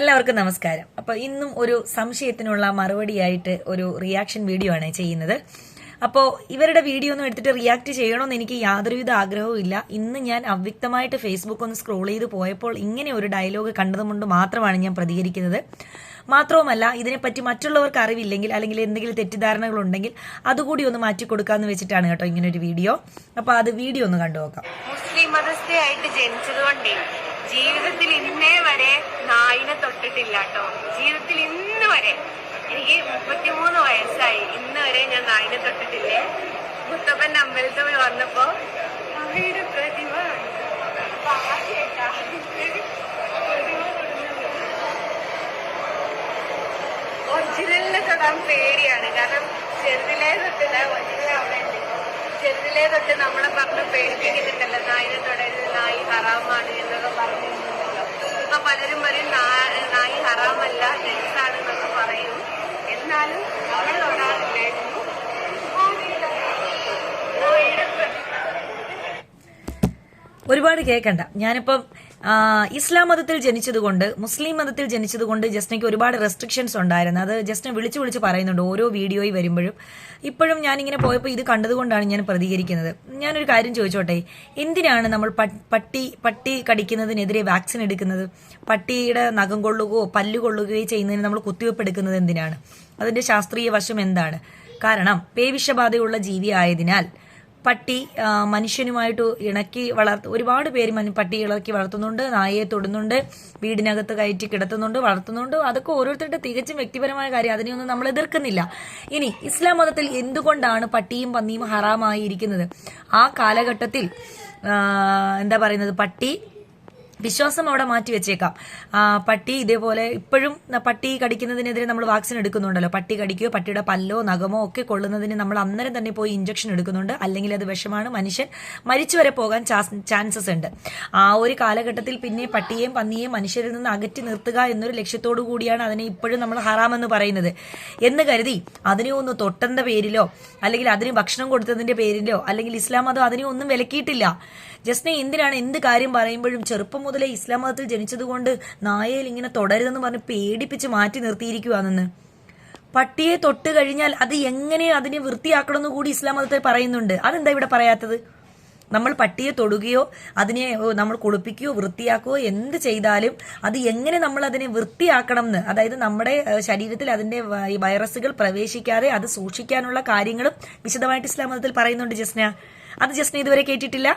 എല്ലാവർക്കും നമസ്കാരം. അപ്പോൾ ഇന്നും ഒരു സംശയത്തിനുള്ള മറുപടിയായിട്ട് ഒരു റിയാക്ഷൻ വീഡിയോ ആണ് ചെയ്യുന്നത്. അപ്പോൾ ഇവരുടെ വീഡിയോ ഒന്നും എടുത്തിട്ട് റിയാക്ട് ചെയ്യണമെന്ന് എനിക്ക് യാതൊരുവിധ ആഗ്രഹവും ഇല്ല. ഇന്ന് ഞാൻ അവ്യക്തമായിട്ട് ഫേസ്ബുക്ക് ഒന്ന് സ്ക്രോൾ ചെയ്ത് പോയപ്പോൾ ഇങ്ങനെ ഒരു ഡയലോഗ് കണ്ടതുകൊണ്ട് മാത്രമാണ് ഞാൻ പ്രതികരിക്കുന്നത്. മാത്രവുമല്ല ഇതിനെപ്പറ്റി മറ്റുള്ളവർക്ക് അറിവില്ലെങ്കിൽ അല്ലെങ്കിൽ എന്തെങ്കിലും തെറ്റിദ്ധാരണകൾ ഉണ്ടെങ്കിൽ അതുകൂടി ഒന്ന് മാറ്റി കൊടുക്കാന്ന് വെച്ചിട്ടാണ് കേട്ടോ ഇങ്ങനെ ഒരു വീഡിയോ അപ്പോൾ അത് വീഡിയോ ഒന്ന് കണ്ടു നോക്കാം. മുസ്ലിം മതസ്ഥയായിട്ട് ജനിച്ചത് കൊണ്ടേ. ജീവിതത്തിൽ ഇന്നേ വരെ നായിനെ തൊട്ടിട്ടില്ല കേട്ടോ. ജീവിതത്തിൽ ഇന്ന് വരെ. എനിക്ക് മുപ്പത്തിമൂന്ന് വയസ്സായി. ഇന്ന് വരെ ഞാൻ നായിനെ തൊട്ടിട്ടില്ലേ? മുത്തപ്പന്റെ അമ്പലത്തിൽ പോയി വന്നപ്പോ അവയുടെ പ്രതിമ. ഒറിജിനലിനെ തൊടാൻ പേടിയാണ്. കാരണം ചെറുതിലേ തൊട്ടില്ല ഒറിജിനൽ അവിടെ ചെറുതിലേ തൊട്ട് നമ്മളെ പറഞ്ഞ് പേടിപ്പിക്കുന്നുണ്ടല്ലോ നായിനെ തൊടരുത് നായി ഒരുപാട് കേൾക്കണ്ട ഞാനിപ്പം ഇസ്ലാം മതത്തിൽ ജനിച്ചതുകൊണ്ട് മുസ്ലിം മതത്തിൽ ജനിച്ചതുകൊണ്ട് ജസ്നയ്ക്ക് ഒരുപാട് റെസ്ട്രിക്ഷൻസ് ഉണ്ടായിരുന്നു. അത് ജസ്റ്റിനെ വിളിച്ചു വിളിച്ച് പറയുന്നുണ്ട് ഓരോ വീഡിയോയിൽ വരുമ്പോഴും. ഇപ്പോഴും ഞാനിങ്ങനെ പോയപ്പോൾ ഇത് കണ്ടതുകൊണ്ടാണ് ഞാൻ പ്രതികരിക്കുന്നത്. ഞാനൊരു കാര്യം ചോദിച്ചോട്ടെ? എന്തിനാണ് നമ്മൾ പട്ടി പട്ടി കടിക്കുന്നതിനെതിരെ വാക്സിൻ എടുക്കുന്നത്? പട്ടിയുടെ നഖം കൊള്ളുകയോ പല്ല് കൊള്ളുകയോ ചെയ്യുന്നതിന് നമ്മൾ കുത്തിവെപ്പ് എടുക്കുന്നത് എന്തിനാണ്? അതിന്റെ ശാസ്ത്രീയ വശം എന്താണ്? കാരണം പേവിഷബാധയുള്ള ജീവി ആയതിനാൽ പട്ടി മനുഷ്യനുമായിട്ട് ഇണക്കി വളർത്ത ഒരുപാട് പേര് പട്ടി ഇളക്കി വളർത്തുന്നുണ്ട് നായയെ തൊടുന്നുണ്ട് വീടിനകത്ത് കയറ്റി കിടത്തുന്നുണ്ട് വളർത്തുന്നുണ്ട്. അതൊക്കെ ഓരോരുത്തരുടെ തികച്ചും വ്യക്തിപരമായ കാര്യം അതിനെയൊന്നും നമ്മൾ എതിർക്കുന്നില്ല. ഇനി ഇസ്ലാം മതത്തിൽ എന്തുകൊണ്ടാണ് പട്ടിയും പന്നിയും ഹറാമായിരിക്കുന്നത്? ആ കാലഘട്ടത്തിൽ എന്താ പറയുന്നത്? പട്ടി വിശ്വാസം അവിടെ മാറ്റി വെച്ചേക്കാം. പട്ടി ഇതേപോലെ ഇപ്പോഴും പട്ടി കടിക്കുന്നതിനെതിരെ നമ്മൾ വാക്സിൻ എടുക്കുന്നുണ്ടല്ലോ. പട്ടി കടിക്കുകയോ പട്ടിയുടെ പല്ലോ നഖമോ ഒക്കെ കൊള്ളുന്നതിന് നമ്മൾ അന്നേരം തന്നെ പോയി ഇഞ്ചക്ഷൻ എടുക്കുന്നുണ്ട്. അല്ലെങ്കിൽ അത് വിഷമാണ്. മനുഷ്യൻ മരിച്ചു വരെ പോകാൻ ചാൻസസ് ഉണ്ട്. ആ ഒരു കാലഘട്ടത്തിൽ പിന്നെ പട്ടിയെയും പന്നിയെയും മനുഷ്യരിൽ നിന്ന് അകറ്റി നിർത്തുക എന്നൊരു ലക്ഷ്യത്തോടു കൂടിയാണ് അതിനെ ഇപ്പോഴും നമ്മൾ ഹറാമെന്ന് പറയുന്നത്. എന്ന് കരുതി അതിനെ ഒന്ന് തൊട്ടന്റെ പേരിലോ അല്ലെങ്കിൽ അതിന് ഭക്ഷണം കൊടുത്തതിന്റെ പേരിലോ അല്ലെങ്കിൽ ഇസ്ലാം മതം അതിനെ ഒന്നും വിലക്കിയിട്ടില്ല. ജസ്നെ എന്തിനാണ് എന്ത് കാര്യം പറയുമ്പോഴും ചെറുപ്പം മുതലേ ഇസ്ലാം മതത്തിൽ ജനിച്ചതുകൊണ്ട് നായയിൽ ഇങ്ങനെ തുടരുതെന്ന് പറഞ്ഞ് പേടിപ്പിച്ച് മാറ്റി നിർത്തിയിരിക്കുവാണെന്ന്. പട്ടിയെ തൊട്ട് കഴിഞ്ഞാൽ അത് എങ്ങനെ അതിനെ വൃത്തിയാക്കണമെന്ന് കൂടി ഇസ്ലാം മതത്തിൽ പറയുന്നുണ്ട്. അതെന്താ ഇവിടെ പറയാത്തത്? നമ്മൾ പട്ടിയെ തൊടുകയോ അതിനെ നമ്മൾ കുളിപ്പിക്കുകയോ വൃത്തിയാക്കുകയോ എന്ത് ചെയ്താലും അത് എങ്ങനെ നമ്മൾ അതിനെ വൃത്തിയാക്കണം എന്ന് അതായത് നമ്മുടെ ശരീരത്തിൽ അതിന്റെ വൈറസുകൾ പ്രവേശിക്കാതെ അത് സൂക്ഷിക്കാനുള്ള കാര്യങ്ങളും വിശദമായിട്ട് ഇസ്ലാം മതത്തിൽ പറയുന്നുണ്ട് ജസ്ന. അത് ജസ്ന ഇതുവരെ കേട്ടിട്ടില്ല?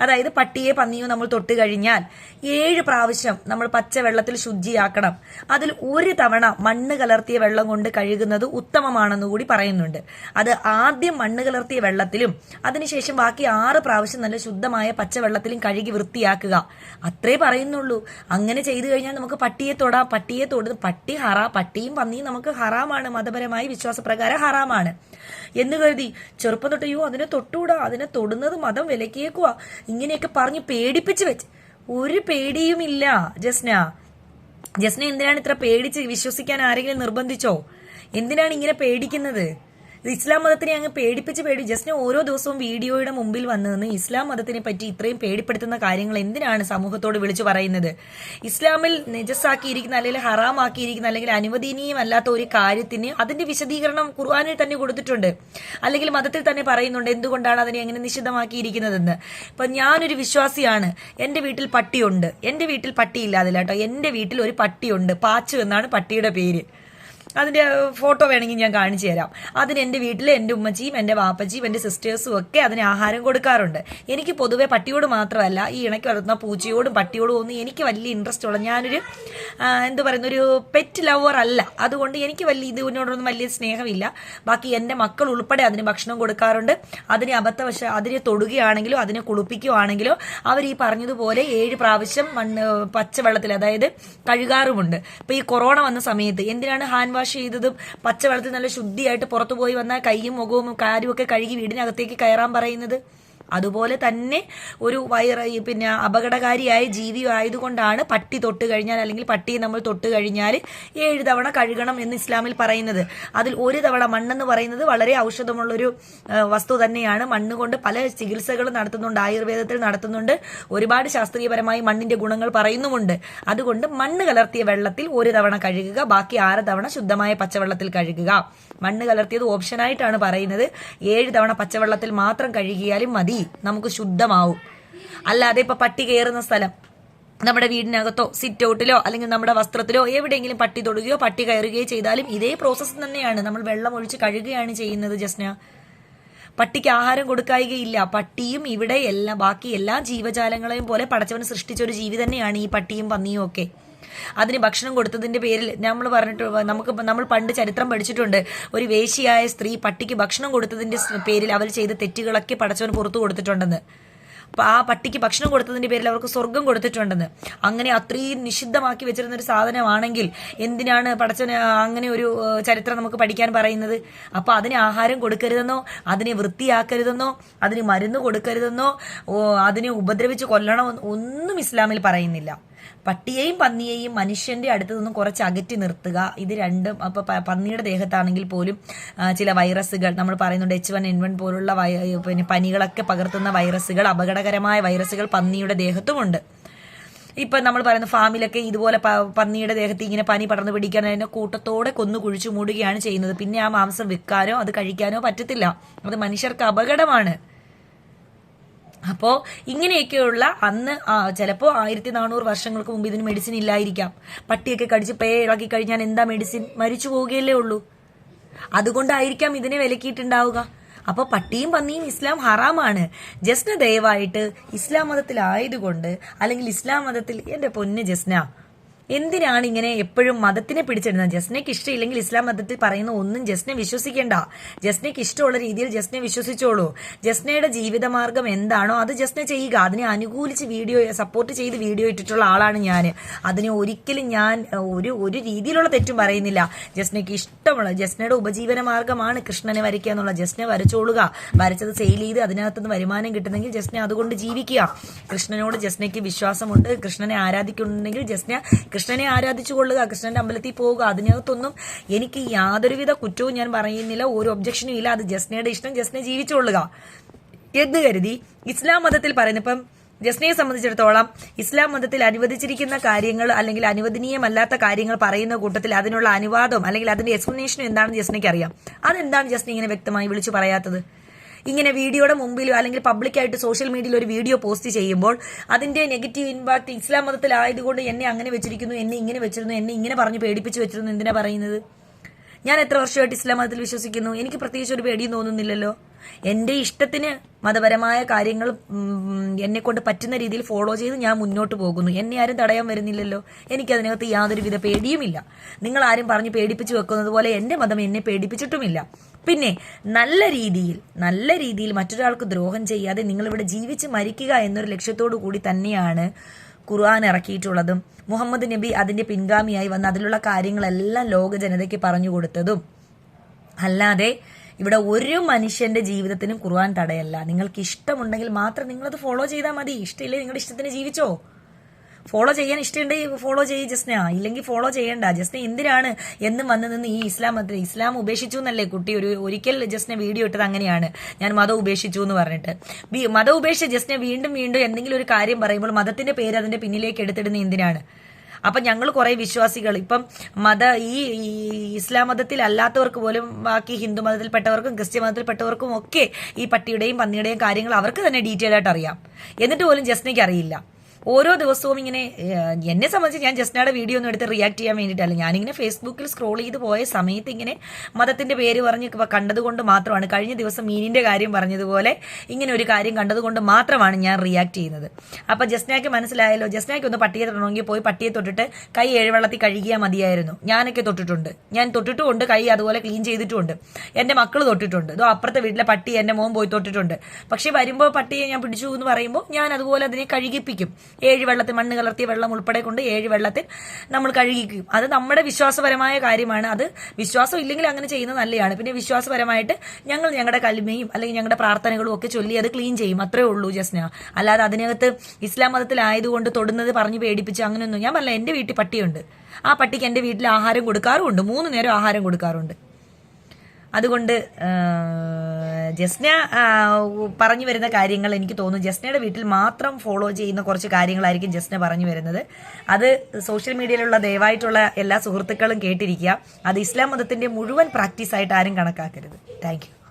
അതായത് പട്ടിയെ പന്നിയോ നമ്മൾ തൊട്ട് കഴിഞ്ഞാൽ ഏഴ് പ്രാവശ്യം നമ്മൾ പച്ചവെള്ളത്തിൽ ശുചിയാക്കണം അതിൽ ഒരു തവണ മണ്ണ് കലർത്തിയ വെള്ളം കൊണ്ട് കഴുകുന്നത് ഉത്തമമാണെന്ന് കൂടി പറയുന്നുണ്ട്. അത് ആദ്യം മണ്ണ് കലർത്തിയ വെള്ളത്തിലും അതിനുശേഷം ബാക്കി ആറ് പ്രാവശ്യം നല്ല ശുദ്ധമായ പച്ചവെള്ളത്തിലും കഴുകി വൃത്തിയാക്കുക. അത്രേ പറയുന്നുള്ളൂ. അങ്ങനെ ചെയ്തു കഴിഞ്ഞാൽ നമുക്ക് പട്ടിയെ തൊടാം. പട്ടിയെ തൊടുന്ന പട്ടി ഹറ പട്ടിയും പന്നിയും നമുക്ക് ഹറാമാണ്. മതപരമായി വിശ്വാസപ്രകാരം ഹറാമാണ്. എന്ന് കരുതി ചെറുപ്പം തൊട്ടയോ അതിനെ തൊട്ടുകൂടാ അതിനെ തൊടുന്നത് മതം വിലക്കിയേക്കുവാ ഇങ്ങനെയൊക്കെ പറഞ്ഞ് പേടിപ്പിച്ച് വെച്ച്. ഒരു പേടിയുമില്ല ജസ്ന. ജസ്ന എന്തിനാണ് ഇത്ര പേടിച്ച് വിശ്വസിക്കാൻ ആരെങ്കിലും നിർബന്ധിച്ചോ? എന്തിനാണ് ഇങ്ങനെ പേടിക്കുന്നത്? ഇസ്ലാം മതത്തിനെ അങ്ങ് പേടിപ്പിച്ച് പേടി. ജസ്റ്റ് ഓരോ ദിവസവും വീഡിയോയുടെ മുമ്പിൽ വന്നു നിന്ന് ഇസ്ലാം മതത്തിനെ പറ്റി ഇത്രയും പേടിപ്പെടുത്തുന്ന കാര്യങ്ങൾ എന്തിനാണ് സമൂഹത്തോട് വിളിച്ചു പറയുന്നത്? ഇസ്ലാമിൽ നിജസാക്കിയിരിക്കുന്ന അല്ലെങ്കിൽ ഹറാമാക്കിയിരിക്കുന്ന അല്ലെങ്കിൽ അനുവദനീയമല്ലാത്ത ഒരു കാര്യത്തിന് അതിന്റെ വിശദീകരണം ഖുർആാനിൽ തന്നെ കൊടുത്തിട്ടുണ്ട്. അല്ലെങ്കിൽ മതത്തിൽ തന്നെ പറയുന്നുണ്ട് എന്തുകൊണ്ടാണ് അതിനെ എങ്ങനെ നിഷിദ്ധമാക്കിയിരിക്കുന്നതെന്ന്. ഇപ്പൊ ഞാനൊരു വിശ്വാസിയാണ്. എന്റെ വീട്ടിൽ പട്ടിയുണ്ട്. എന്റെ വീട്ടിൽ പട്ടിയില്ലാതില്ല കേട്ടോ എന്റെ വീട്ടിൽ ഒരു പട്ടിയുണ്ട്. പാച്ചു എന്നാണ് പട്ടിയുടെ പേര്. അതിന്റെ ഫോട്ടോ വേണമെങ്കിൽ ഞാൻ കാണിച്ചു തരാം. അതിന് എന്റെ വീട്ടിൽ എന്റെ ഉമ്മച്ചിയും എന്റെ വാപ്പച്ചിയും എന്റെ സിസ്റ്റേഴ്സും ഒക്കെ അതിന് ആഹാരം കൊടുക്കാറുണ്ട്. എനിക്ക് പൊതുവെ പട്ടിയോട് മാത്രമല്ല ഈ ഇണയ്ക്ക് വളർത്തുന്ന പൂച്ചയോടും പട്ടിയോടും ഒന്നും എനിക്ക് വലിയ ഇൻട്രസ്റ്റ് ഉള്ള ഞാനൊരു എന്ത് പറയുന്ന ഒരു പെറ്റ് ലവർ അല്ല. അതുകൊണ്ട് എനിക്ക് വലിയ ഇതിനോടൊന്നും വലിയ സ്നേഹമില്ല. ബാക്കി എന്റെ മക്കൾ ഉൾപ്പെടെ അതിന് ഭക്ഷണം കൊടുക്കാറുണ്ട്. അതിനെ അബദ്ധവശ അതിനെ തൊടുകയാണെങ്കിലോ അതിനെ കുളിപ്പിക്കുകയാണെങ്കിലോ അവർ ഈ പറഞ്ഞതുപോലെ ഏഴ് പ്രാവശ്യം മണ്ണ് പച്ചവെള്ളത്തിൽ അതായത് കഴുകാറുമുണ്ട്. ഇപ്പൊ ഈ കൊറോണ വന്ന സമയത്ത് എന്തിനാണ് ഹാൻഡ് വാഷ് ചെയ്തതും പച്ചവെള്ളത്തിൽ നല്ല ശുദ്ധിയായിട്ട് പുറത്തു പോയി വന്നാൽ കൈയും മുഖവും കാര്യമൊക്കെ കഴുകി വീടിനകത്തേക്ക് കയറാൻ പറയുന്നത്. അതുപോലെ തന്നെ ഒരു വൈറ പിന്നെ അപകടകാരിയായ ജീവി ആയതുകൊണ്ടാണ് പട്ടി തൊട്ട് കഴിഞ്ഞാൽ അല്ലെങ്കിൽ പട്ടിയെ നമ്മൾ തൊട്ട് കഴിഞ്ഞാൽ ഏഴ് തവണ കഴുകണം എന്ന് ഇസ്ലാമിൽ പറയുന്നത്. അതിൽ ഒരു തവണ മണ്ണെന്ന് പറയുന്നത് വളരെ ഔഷധമുള്ളൊരു വസ്തു തന്നെയാണ്. മണ്ണ് കൊണ്ട് പല ചികിത്സകളും നടത്തുന്നുണ്ട്. ആയുർവേദത്തിൽ നടത്തുന്നുണ്ട്. ഒരുപാട് ശാസ്ത്രീയപരമായി മണ്ണിന്റെ ഗുണങ്ങൾ പറയുന്നുമുണ്ട്. അതുകൊണ്ട് മണ്ണ് കലർത്തിയ വെള്ളത്തിൽ ഒരു തവണ കഴുകുക ബാക്കി ആറ് തവണ ശുദ്ധമായ പച്ചവെള്ളത്തിൽ കഴുകുക. മണ്ണ് കലർത്തിയത് ഓപ്ഷനായിട്ടാണ് പറയുന്നത്. ഏഴ് തവണ പച്ചവെള്ളത്തിൽ മാത്രം കഴുകിയാലും മതി. നമുക്ക് ശുദ്ധമാവും. അല്ലാതെ ഇപ്പൊ പട്ടി കയറുന്ന സ്ഥലം നമ്മുടെ വീടിനകത്തോ സിറ്റ് ഔട്ടിലോ അല്ലെങ്കിൽ നമ്മുടെ വസ്ത്രത്തിലോ എവിടെയെങ്കിലും പട്ടി തൊടുകയോ പട്ടി കയറുകയോ ചെയ്താലും ഇതേ പ്രോസസ്സ് തന്നെയാണ്. നമ്മൾ വെള്ളം ഒഴിച്ച് കഴുകുകയാണ് ചെയ്യുന്നത് ജസ്ന. പട്ടിക്ക് ആഹാരം കൊടുക്കായികയില്ല. പട്ടിയും ഇവിടെ എല്ലാ ബാക്കി എല്ലാ ജീവജാലങ്ങളെയും പോലെ പടച്ചവൻ സൃഷ്ടിച്ച ഒരു ജീവി തന്നെയാണ് ഈ പട്ടിയും പന്നിയും ഒക്കെ. അതിന് ഭക്ഷണം കൊടുത്തതിന്റെ പേരിൽ നമ്മൾ പറഞ്ഞിട്ട് നമുക്ക് നമ്മൾ പണ്ട് ചരിത്രം പഠിച്ചിട്ടുണ്ട്. ഒരു വേശിയായ സ്ത്രീ പട്ടിക്ക് ഭക്ഷണം കൊടുത്തതിന്റെ പേരിൽ അവർ ചെയ്ത തെറ്റുകളൊക്കെ പടച്ചവൻ പുറത്തു കൊടുത്തിട്ടുണ്ടെന്ന്. ആ പട്ടിക്ക് ഭക്ഷണം കൊടുത്തതിന്റെ പേരിൽ അവർക്ക് സ്വർഗം കൊടുത്തിട്ടുണ്ടെന്ന്. അങ്ങനെ അത്രയും നിഷിദ്ധമാക്കി വെച്ചിരുന്ന ഒരു സാധനമാണെങ്കിൽ എന്തിനാണ് പടച്ചവൻ അങ്ങനെ ഒരു ചരിത്രം നമുക്ക് പഠിക്കാൻ പറയുന്നത്? അപ്പോൾ അതിന് ആഹാരം കൊടുക്കരുതെന്നോ അതിനെ വൃത്തിയാക്കരുതെന്നോ അതിന് മരുന്ന് കൊടുക്കരുതെന്നോ അതിനെ ഉപദ്രവിച്ച് കൊല്ലണമെന്നോ ഒന്നും ഇസ്ലാമിൽ പറയുന്നില്ല. പട്ടിയെയും പന്നിയെയും മനുഷ്യന്റെ അടുത്ത് നിന്നും കുറച്ച് അകറ്റി നിർത്തുക. ഇത് രണ്ടും അപ്പൊ പന്നിയുടെ ദേഹത്താണെങ്കിൽ പോലും ചില വൈറസുകൾ നമ്മൾ പറയുന്നുണ്ട് എച്ച് വൺ എൻ വൺ പോലുള്ള പിന്നെ പനികളൊക്കെ പകർത്തുന്ന വൈറസുകൾ അപകടകരമായ വൈറസുകൾ പന്നിയുടെ ദേഹത്തുമുണ്ട്. ഇപ്പം നമ്മൾ പറയുന്ന ഫാമിലൊക്കെ ഇതുപോലെ പന്നിയുടെ ദേഹത്ത് ഇങ്ങനെ പനി പടർന്നു പിടിക്കാൻ അതിനെ കൂട്ടത്തോടെ കൊന്നു കുഴിച്ചു മൂടുകയാണ് ചെയ്യുന്നത്. പിന്നെ ആ മാംസം വിൽക്കാനോ അത് കഴിക്കാനോ പറ്റത്തില്ല. അത് മനുഷ്യർക്ക് അപകടമാണ്. അപ്പോൾ ഇങ്ങനെയൊക്കെയുള്ള അന്ന് ആ ചിലപ്പോൾ ആയിരത്തി നാനൂറ് വർഷങ്ങൾക്ക് മുമ്പ് ഇതിന് മെഡിസിൻ ഇല്ലായിരിക്കാം. പട്ടിയൊക്കെ കടിച്ച് പേ കഴിഞ്ഞാൽ എന്താ മെഡിസിൻ മരിച്ചു പോവുകയല്ലേ ഉള്ളൂ. അതുകൊണ്ടായിരിക്കാം ഇതിനെ വിലക്കിയിട്ടുണ്ടാവുക. അപ്പോൾ പട്ടിയും പന്നിയും ഇസ്ലാം ഹറാമാണ്. ജസ്ന ദയവായിട്ട് ഇസ്ലാം മതത്തിലായതുകൊണ്ട് അല്ലെങ്കിൽ ഇസ്ലാം മതത്തിൽ എന്റെ പൊന്ന് ജസ്ന എന്തിനാണ് ഇങ്ങനെ എപ്പോഴും മതത്തിനെ പിടിച്ചിടുന്നത്? ജസ്നയ്ക്ക് ഇഷ്ടമില്ലെങ്കിൽ ഇസ്ലാം മതത്തിൽ പറയുന്ന ഒന്നും ജസ്നെ വിശ്വസിക്കേണ്ട. ജസ്നയ്ക്ക് ഇഷ്ടമുള്ള രീതിയിൽ ജസ്നെ വിശ്വസിച്ചോളൂ. ജസ്നയുടെ ജീവിതമാർഗം എന്താണോ അത് ജസ്ന ചെയ്യുക. അതിനെ അനുകൂലിച്ച് വീഡിയോ സപ്പോർട്ട് ചെയ്ത് വീഡിയോ ഇട്ടിട്ടുള്ള ആളാണ് ഞാൻ അതിനെ ഒരിക്കലും ഞാൻ ഒരു ഒരു രീതിയിലുള്ള തെറ്റും പറയുന്നില്ല. ജസ്നയ്ക്ക് ഇഷ്ടമുള്ള ജസ്നയുടെ ഉപജീവന മാർഗമാണ് കൃഷ്ണനെ വരയ്ക്കുക എന്നുള്ള ജസ്നെ വരച്ചോളുക. വരച്ചത് സെയിൽ ചെയ്ത് അതിനകത്തുനിന്ന് വരുമാനം കിട്ടുന്നെങ്കിൽ ജസ്നെ അതുകൊണ്ട് ജീവിക്കുക. കൃഷ്ണനോട് ജസ്നയ്ക്ക് വിശ്വാസമുണ്ട്. കൃഷ്ണനെ ആരാധിക്കുന്നുണ്ടെങ്കിൽ ജസ്ന കൃഷ്ണനെ ആരാധിച്ചു കൊള്ളുക കൃഷ്ണന്റെ അമ്പലത്തിൽ പോവുക അതിനകത്തൊന്നും എനിക്ക് യാതൊരുവിധ കുറ്റവും ഞാൻ പറയുന്നില്ല ഒരു ഒബ്ജക്ഷനും ഇല്ല. അത് ജസ്നയുടെ ഇഷ്ടം ജസ്നെ ജീവിച്ചുകൊള്ളുക എന്ന് കരുതി ഇസ്ലാം മതത്തിൽ പറയുന്ന ഇപ്പം ജസ്നയെ സംബന്ധിച്ചിടത്തോളം ഇസ്ലാം മതത്തിൽ അനുവദിച്ചിരിക്കുന്ന കാര്യങ്ങൾ അല്ലെങ്കിൽ അനുവദനീയമല്ലാത്ത കാര്യങ്ങൾ പറയുന്ന കൂട്ടത്തിൽ അതിനുള്ള അനുവാദം അല്ലെങ്കിൽ അതിന്റെ എക്സ്പ്ലനേഷൻ എന്താണെന്ന് ജസ്നയ്ക്ക് അറിയാം. അതെന്താണ് ജസ്ന ഇങ്ങനെ വ്യക്തമായി വിളിച്ചു പറയാത്തത്? ഇങ്ങനെ വീഡിയോയുടെ മുമ്പിലോ അല്ലെങ്കിൽ പബ്ലിക്കായിട്ട് സോഷ്യൽ മീഡിയയിൽ ഒരു വീഡിയോ പോസ്റ്റ് ചെയ്യുമ്പോൾ അതിന്റെ നെഗറ്റീവ് ഇമ്പാക്ട് ഇസ്ലാം മതത്തിലായതുകൊണ്ട് എന്നെ അങ്ങനെ വെച്ചിരിക്കുന്നു എന്നെ ഇങ്ങനെ വെച്ചിരുന്നു എന്നെ ഇങ്ങനെ പറഞ്ഞ് പേടിപ്പിച്ച് വെച്ചിരുന്നു. എന്തിനാ പറയുന്നത്? ഞാൻ എത്ര വർഷമായിട്ട് ഇസ്ലാം മതത്തിൽ വിശ്വസിക്കുന്നു? എനിക്ക് പ്രത്യേകിച്ച് ഒരു പേടിയും തോന്നുന്നില്ലല്ലോ. എന്റെ ഇഷ്ടത്തിന് മതപരമായ കാര്യങ്ങൾ എന്നെ കൊണ്ട് പറ്റുന്ന രീതിയിൽ ഫോളോ ചെയ്ത് ഞാൻ മുന്നോട്ട് പോകുന്നു. എന്നെ ആരും തടയാൻ വരുന്നില്ലല്ലോ. എനിക്ക് അതിനകത്ത് യാതൊരുവിധ പേടിയുമില്ല. നിങ്ങൾ ആരും പറഞ്ഞ് പേടിപ്പിച്ചു വെക്കുന്നത് പോലെ എന്റെ മതം എന്നെ പേടിപ്പിച്ചിട്ടുമില്ല. പിന്നെ നല്ല രീതിയിൽ നല്ല രീതിയിൽ മറ്റൊരാൾക്ക് ദ്രോഹം ചെയ്യാതെ നിങ്ങളിവിടെ ജീവിച്ച് മരിക്കുക എന്നൊരു ലക്ഷ്യത്തോടു കൂടി തന്നെയാണ് ഖുർആൻ ഇറക്കിയിട്ടുള്ളതും മുഹമ്മദ് നബി അതിന്റെ പിൻഗാമിയായി വന്ന് അതിലുള്ള കാര്യങ്ങളെല്ലാം ലോക ജനതയ്ക്ക് പറഞ്ഞു കൊടുത്തതും. അല്ലാതെ ഇവിടെ ഒരു മനുഷ്യന്റെ ജീവിതത്തിനും ഖുർആൻ തടയല്ല. നിങ്ങൾക്ക് ഇഷ്ടമുണ്ടെങ്കിൽ മാത്രം നിങ്ങളത് ഫോളോ ചെയ്താൽ മതി. ഇഷ്ടമില്ലേ നിങ്ങളുടെ ഇഷ്ടത്തിന് ജീവിച്ചോ? ഫോളോ ചെയ്യാൻ ഇഷ്ടമുണ്ടെങ്കിൽ ഫോളോ ചെയ്യ് ജസ്ന. ഇല്ലെങ്കിൽ ഫോളോ ചെയ്യണ്ട. ജസ്ന എന്തിനാണ് എന്നും വന്ന് നിന്ന് ഈ ഇസ്ലാം മതത്തിൽ ഇസ്ലാം ഉപേക്ഷിച്ചു എന്നല്ലേ കുട്ടി ഒരു ഒരിക്കൽ ജസ്ന വീഡിയോ ഇട്ടത് അങ്ങനെയാണ്. ഞാൻ മതം ഉപേക്ഷിച്ചു എന്ന് പറഞ്ഞിട്ട്. മതം ഉപേക്ഷിച്ച് ജസ്ന വീണ്ടും വീണ്ടും എന്തെങ്കിലും ഒരു കാര്യം പറയുമ്പോൾ മതത്തിന്റെ പേര് അതിന്റെ പിന്നിലേക്ക് എടുത്തിടുന്ന എന്തിനാണ്? അപ്പൊ ഞങ്ങൾ കുറെ വിശ്വാസികൾ ഇപ്പം മത ഈ ഇസ്ലാം മതത്തിൽ അല്ലാത്തവർക്ക് പോലും ബാക്കി ഹിന്ദു മതത്തിൽപ്പെട്ടവർക്കും ക്രിസ്ത്യൻ മതത്തിൽപ്പെട്ടവർക്കും ഒക്കെ ഈ പട്ടിയുടെയും പന്നിയുടെയും കാര്യങ്ങൾ അവർക്ക് തന്നെ ഡീറ്റെയിൽ ആയിട്ട് അറിയാം. എന്നിട്ട് പോലും ജസ്നയ്ക്ക് അറിയില്ല. ഓരോ ദിവസവും ഇങ്ങനെ എന്നെ സംബന്ധിച്ച് ഞാൻ ജസ്നയുടെ വീഡിയോ ഒന്നും എടുത്ത് റിയാക്ട് ചെയ്യാൻ വേണ്ടിയിട്ടല്ല. ഞാനിങ്ങനെ ഫേസ്ബുക്കിൽ സ്ക്രോൾ ചെയ്ത് പോയ സമയത്ത് ഇങ്ങനെ മതത്തിന്റെ പേര് പറഞ്ഞ് കണ്ടതുകൊണ്ട് മാത്രമാണ് കഴിഞ്ഞ ദിവസം മീനിന്റെ കാര്യം പറഞ്ഞതുപോലെ ഇങ്ങനെ ഒരു കാര്യം കണ്ടതുകൊണ്ട് മാത്രമാണ് ഞാൻ റിയാക്ട് ചെയ്യുന്നത്. അപ്പൊ ജസ്നാക്ക് മനസ്സിലായല്ലോ ജസ്നാക്ക് ഒന്ന് പട്ടിയെ തൊടണമെങ്കിൽ പോയി പട്ടിയെ തൊട്ടിട്ട് കൈ ഏഴുവെള്ളത്തിൽ കഴുകിയാൽ മതിയായിരുന്നു. ഞാനൊക്കെ തൊട്ടിട്ടുണ്ട്. ഞാൻ തൊട്ടിട്ടുമുണ്ട് കൈ അതുപോലെ ക്ലീൻ ചെയ്തിട്ടുമുണ്ട്. എന്റെ മക്കൾ തൊട്ടിട്ടുണ്ട്. ഇതോ അപ്പുറത്തെ വീട്ടിലെ പട്ടി എന്റെ മോൻ പോയി തൊട്ടിട്ടുണ്ട്. പക്ഷെ വരുമ്പോൾ പട്ടിയെ ഞാൻ പിടിച്ചു എന്ന് പറയുമ്പോൾ ഞാൻ അതുപോലെ അതിനെ കഴുകിപ്പിക്കും. ഏഴ് വെള്ളത്തിൽ മണ്ണ് കലർത്തിയ വെള്ളം ഉൾപ്പെടെ കൊണ്ട് ഏഴ് വെള്ളത്തിൽ നമ്മൾ കഴുകിക്കും. അത് നമ്മുടെ വിശ്വാസപരമായ കാര്യമാണ്. അത് വിശ്വാസം ഇല്ലെങ്കിൽ അങ്ങനെ ചെയ്യുന്നത് നല്ലതാണ് പിന്നെ വിശ്വാസപരമായിട്ട് ഞങ്ങൾ ഞങ്ങളുടെ കലിമയും അല്ലെങ്കിൽ ഞങ്ങളുടെ പ്രാർത്ഥനകളും ഒക്കെ ചൊല്ലി അത് ക്ലീൻ ചെയ്യും. അത്രേ ഉള്ളൂ ജസ്ന. അല്ലാതെ അതിനകത്ത് ഇസ്ലാം മതത്തിലായതുകൊണ്ട് തൊടുന്നത് പറഞ്ഞു പേടിപ്പിച്ച് അങ്ങനെയൊന്നും ഞാൻ പറഞ്ഞ എന്റെ വീട്ടിൽ പട്ടിയുണ്ട്. ആ പട്ടിക്ക് എന്റെ വീട്ടിൽ ആഹാരം കൊടുക്കാറുമുണ്ട്. മൂന്ന് നേരം ആഹാരം കൊടുക്കാറുണ്ട്. അതുകൊണ്ട് ജസ്ന പറഞ്ഞു വരുന്ന കാര്യങ്ങൾ എനിക്ക് തോന്നുന്നു. ജസ്നയുടെ വീട്ടിൽ മാത്രം ഫോളോ ചെയ്യുന്ന കുറച്ച് കാര്യങ്ങളായിരിക്കും ജസ്ന പറഞ്ഞു വരുന്നത്. അത് സോഷ്യൽ മീഡിയയിലുള്ള ദയവായിട്ടുള്ള എല്ലാ സുഹൃത്തുക്കളും കേട്ടിരിക്കുക. അത് ഇസ്ലാം മതത്തിന്റെ മുഴുവൻ പ്രാക്ടീസായിട്ട് ആരും കണക്കാക്കരുത്. താങ്ക്